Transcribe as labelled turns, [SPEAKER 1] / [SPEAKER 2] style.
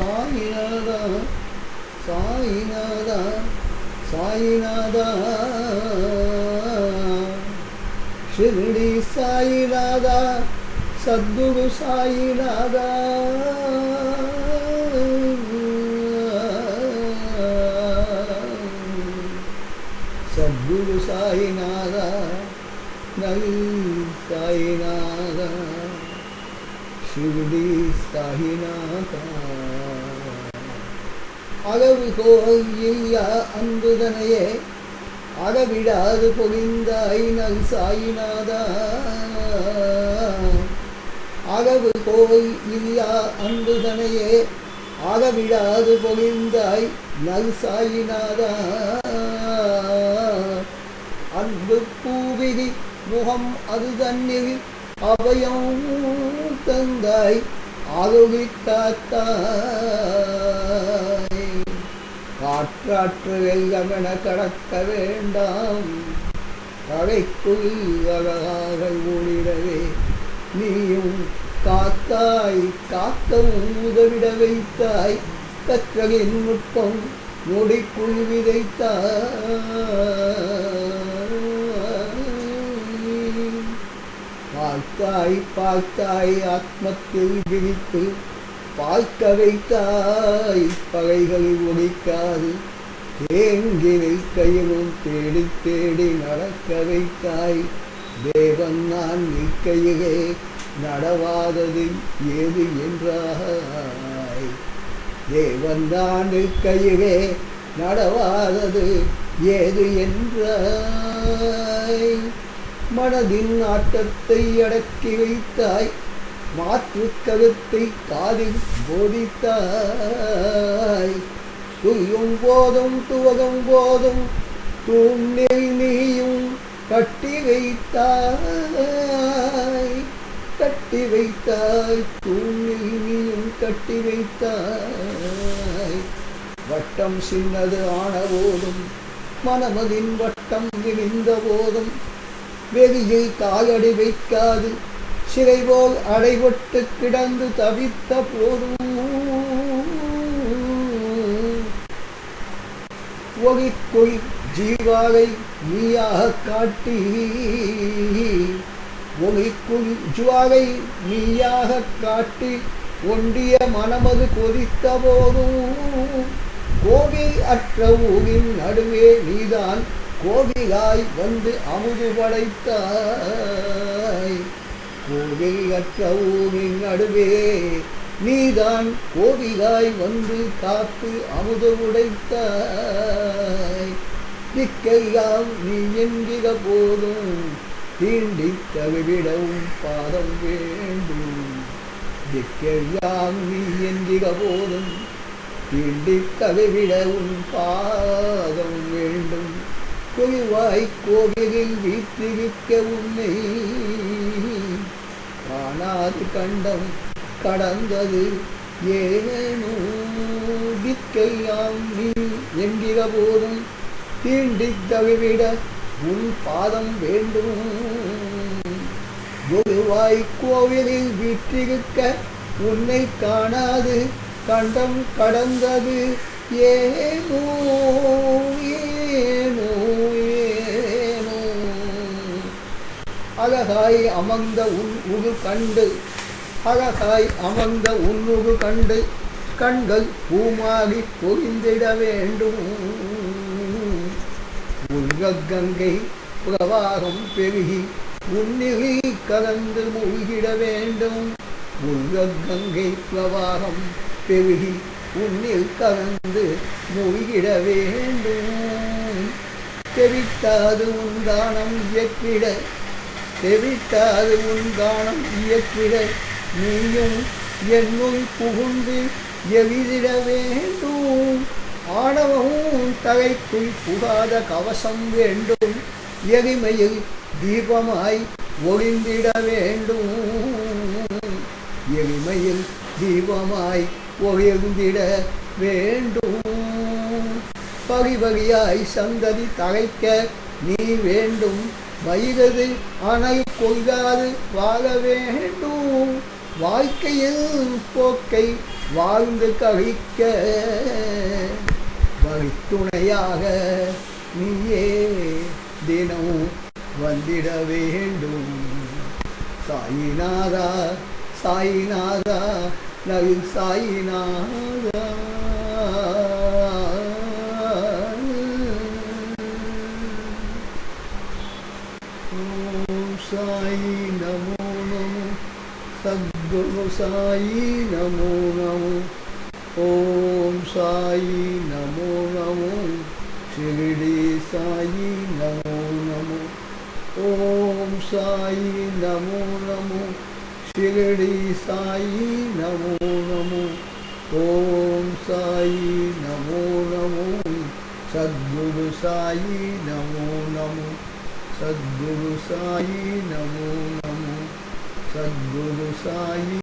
[SPEAKER 1] சாயிநாதா சாயிநாதா சாயிநாதா ஷிரடி சாயிநாதா சத்குரு சாயிநாதா சத்குரு சாயிநாதா நல் சாயிநாதா ஷிரடி சாயிநாதா அளவு கோயில்யா அன்புதனையே அளவிடாது பொழிந்தாய் நல் சாயிநாதா. அளவு இல்லா அன்புதனையே அளவிடாது பொழிந்தாய் நல் சாயிநாதா. அன்பு பூவிதி முகம் அது தன்னில் அபயம் தந்தாய் அருளி காற்றாற்று வெள்ளமென கடக்க வேண்டாம். கடைக்குள் அழகாக ஓடிடவே நீயும் காத்தாய் காக்கவும் உதவிட வைத்தாய். கற்றலின் நுட்பம் நொடிக்குள் விதைத்தாய். பார்த்தாய் பார்த்தாய் ஆத்மத்தில் விரித்து பால்க்கவைத்தாய் பகைகளை ஒழிக்காது. தேங்கினை கையிலும் தேடி தேடி நடக்க வைத்தாய் தேவன் நான் இக்கையிலே நடவாதது ஏது என்றாய். தேவன் நான் இக்கையிலே நடவாதது ஏது என்றாய். மனதின் ஆட்டத்தை அடக்கி வைத்தாய். மாற்று கருத்தை காதில் போதித்தாய். துயும் போதும் துவகம் போதும் தூண்ணில் நீயும் கட்டி வைத்தாய். கட்டி வைத்தாய் தூண்ணில் நீயும் கட்டி வைத்தாய். வட்டம் சின்னது ஆன போதும் மனமதின் வட்டம் விரிந்த போதும் வெளியில் காலடி வைக்காது சிறைபோல் அடைபட்டு கிடந்து தவித்த போதும். ஒகிக்குள் ஜீவாவை நீயாக காட்டி. ஒளிக்குள் ஜுவாவை நீயாக காட்டி ஒண்டிய மனமது கொதித்த போதும். கோவி அற்ற ஊரின் நடுவே நீதான் கோவிலாய் வந்து அமுது படைத்தாய். கோவில் ஊரின் நடுவே நீதான் கோவிலாய் வந்து காத்து அமுத உடைத்தாய். திக்கையாம் நீ என்கிற போதும் தீண்டி தவிவிடவும் பாதம் வேண்டும். திக்கையாம் நீ என்கிற போதும் தீண்டி தவிவிடவும் பாதம் வேண்டும். குவிவாய் கோவிலில் வீற்றிருக்க உன்னை காணாது கண்டம் கடந்தது. ஏனோ திக்கையாம் நீ என்கிற போதும் தீண்டி தவிவிட உன் பாதம் வேண்டும். குருவாய் கோவிலில் வீற்றிருக்க உன்னை காணாது கண்டம் கடந்தது. ஏனோ ஏனோ ஏனோ அழகாய் அமர்ந்த உன் உகு கண்டு. அழகாய் அமர்ந்த உன்னுகு கண்டு. கண்கள் பூமாகி பொறிந்திட வேண்டும். கங்கை பிரவாகம் பெருகி உன்னிகை கலந்து மூழ்கிட வேண்டும். கங்கை பிரவாகம் பெருகி உன்னில் கலந்து மூழ்கிட வேண்டும். தெரித்தாது உன் தானம் இயற்றிட செவிட்டாது உன் தானம் இயற்றிட நீயும் என்னுள் புகுந்து எவிதிட வேண்டும். ஆணவமும் தகைக்குள் புகாத கவசம் வேண்டும். எளிமையில் தீபமாய் ஒளிந்திட வேண்டும். எளிமையில் தீபமாய் ஒளிந்திட வேண்டும். பகிபகியாய் சந்ததி தகைக்க நீ வேண்டும். வயிறது அணை கொள்ளாது வாழ வேண்டும். வாழ்க்கையில் போக்கை வாழ்ந்து கழிக்க வழித்துணையாக நீயே தினம் வந்திட வேண்டும். சாயிநாதா சாயிநாதா நவி சாயிநாதா. नमो नमो सद्गुरु साई नमो नमो ओम साई नमो नमो शिरडी साई नमो नमो ओम साई नमो नमो शिरडी साई नमो नमो ओम साई नमो नमो सद्गुरु साई नमो नमो सद्गुरु साई नमो नमो। सद्गुरु साई